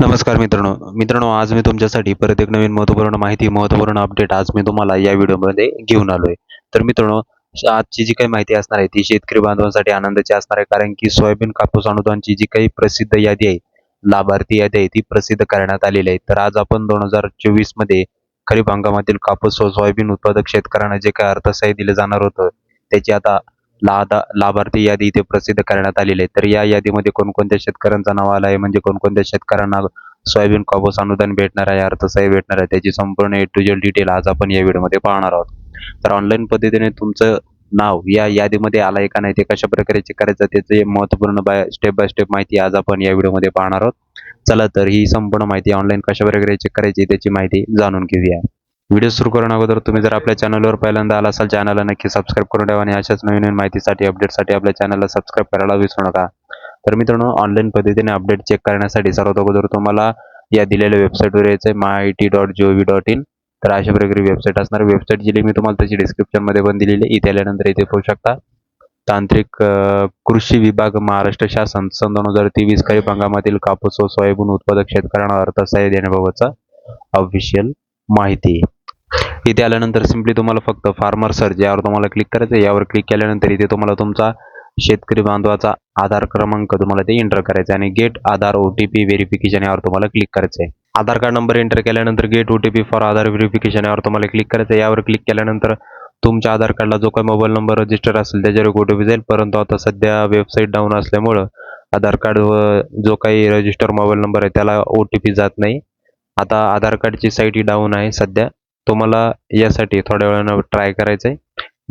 नमस्कार मित्रांनो. मित्रांनो आज मी तुमच्यासाठी परत एक नवीन महत्त्वपूर्ण माहिती महत्त्वपूर्ण अपडेट आज मी तुम्हाला या व्हिडिओमध्ये घेऊन आलोय. तर मित्रांनो आजची जी काही माहिती असणार आहे ती शेतकरी बांधवांसाठी आनंदाची असणार आहे कारण की सोयाबीन कापूस अनुदानची जी काही प्रसिद्ध यादी आहे लाभार्थी यादी आहे ती प्रसिद्ध करण्यात आलेली आहे. तर आज आपण दोन हजार चोवीसमध्ये खरीप हंगामातील कापूस व सोयाबीन उत्पादक शेतकऱ्यांना जे काही अर्थसहाय्य दिलं जाणार होतं त्याची आता लादा लाभार्थी यादी इथे प्रसिद्ध करण्यात आलेली आहे. तर या यादीमध्ये कोणकोणत्या शेतकऱ्यांचा नाव आलं आहे म्हणजे कोणकोणत्या शेतकऱ्यांना सोयाबीन कापूस अनुदान भेटणार आहे अर्थसहाय्य भेटणार आहे? त्याची संपूर्ण ए टू जेड डिटेल आज आपण या व्हिडिओमध्ये पाहणार आहोत. तर ऑनलाईन पद्धतीने तुमचं नाव या यादीमध्ये आलं आहे का नाही ते कशा प्रकारे चेक करायचं त्याचे महत्त्वपूर्ण बाय स्टेप बाय स्टेप माहिती आज आपण या व्हिडिओमध्ये पाहणार आहोत. चला तर ही संपूर्ण माहिती ऑनलाईन कशा प्रकारे चेक करायची त्याची माहिती जाणून घेऊया. व्हिडिओ सुरू करून अगोदर तुम्ही जर आपल्या चॅनलवर पहिल्यांदा आला असाल चॅनलला नक्की सबस्क्राईब करून ठेवा आणि अशाच नवीन नवीन माहितीसाठी अपडेटसाठी आपल्या चॅनलला सबस्क्राईब करायला विसरू नका. तर मित्रांनो ऑनलाईन पद्धतीने अपडेट चेक करण्यासाठी सर्वात अगोदर तुम्हाला या दिलेल्या वेबसाईटवर यायचं आहे my I T dot G O V dot in तर अशा प्रकारे वेबसाईट असणार. वेबसाईट जी मी तुम्हाला त्याची डिस्क्रिप्शनमध्ये पण दिलेली आहे इथे आल्यानंतर इथे पाहू शकता. तांत्रिक कृषी विभाग महाराष्ट्र शासन सन दोन हजार तेवीस खरीप हंगामातील कापूस व सोयाबीन उत्पादक शेतकऱ्यांना अर्थसहाय्य देण्याबाबतचा ऑफिशियल माहिती. इथे आल्यानंतर सिम्पली तुम्हाला फक्त फार्मर सर्च यावर तुम्हाला क्लिक करायचं आहे यावर क्लिक केल्यानंतर इथे तुम्हाला तुमचा शेतकरी बांधवाचा आधार क्रमांक तुम्हाला ते एंटर करायचा आहे आणि get Aadhaar O T P verification यावर तुम्हाला क्लिक करायचं आहे. आधार कार्ड नंबर एंटर केल्यानंतर get O T P for Aadhaar verification यावर तुम्हाला क्लिक करायचं आहे. यावर क्लिक केल्यानंतर तुमच्या आधार कार्डला जो काही मोबाईल नंबर रजिस्टर असेल त्याच्यावर ओ टी पी जाईल. परंतु आता सध्या वेबसाईट डाऊन असल्यामुळं आधार कार्ड जो काही रजिस्टर मोबाईल नंबर आहे त्याला ओ टी पी जात नाही. आता आधार कार्डची साईट ही डाऊन आहे सध्या. तुम्हाला यासाठी थोड्या वेळानं ट्राय करायचं आहे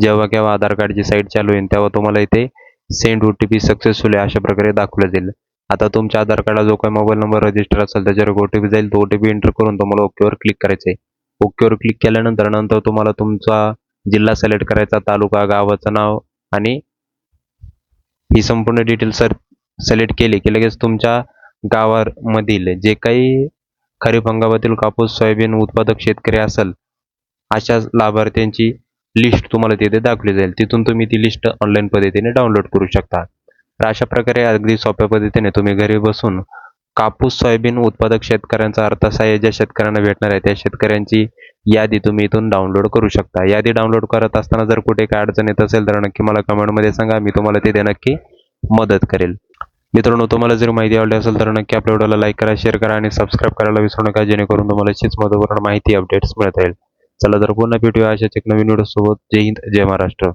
जेव्हा केव्हा आधार कार्डची साईट चालू होईल तेव्हा तुम्हाला इथे send O T P successful आहे अशा प्रकारे दाखवलं जाईल. आता तुमच्या आधार कार्डला जो काही मोबाईल नंबर रजिस्टर असेल त्याच्यावर ओ टी पी जाईल तो ओ टी पी एंटर करून तुम्हाला ओकेवर क्लिक करायचं आहे ओकेवर क्लिक केल्यानंतर नंतर तुम्हाला तुमचा जिल्हा सिलेक्ट करायचा तालुका गावाचं नाव आणि ही संपूर्ण डिटेल सर सिलेक्ट केली की लगेच तुमच्या गावामधील जे काही खरीप हंगामातील कापूस सोयाबीन उत्पादक शेतकरी असेल अशा लाभार्थ्यांची लिस्ट तुम्हाला तिथे दाखवली जाईल. तिथून तुम्ही ती लिस्ट ऑनलाईन पद्धतीने डाउनलोड करू शकता. तर अशा प्रकारे अगदी सोप्या पद्धतीने तुम्ही घरी बसून कापूस सोयाबीन उत्पादक शेतकऱ्यांचा अर्थसहाय्य ज्या शेतकऱ्यांना भेटणार आहे त्या शेतकऱ्यांची यादी तुम्ही इथून डाउनलोड करू शकता. यादी डाउनलोड करत असताना जर कुठे काय अडचण येत असेल तर नक्की मला कमेंटमध्ये सांगा. मी तुम्हाला तिथे नक्की मदत करेल. मित्रांनो तुम्हाला जर माहिती आवडली असेल तर नक्की आपल्या व्हिडिओला लाईक करा शेअर करा आणि सबस्क्राईब करायला विसरू नका. जेणेकरून तुम्हाला अशीच महत्त्वपूर्ण माहिती अपडेट्स मिळत राहील. चला तर पुन्हा भेटूया अशाच एक नवीन व्हिडिओ सोबत. जय हिंद जय महाराष्ट्र.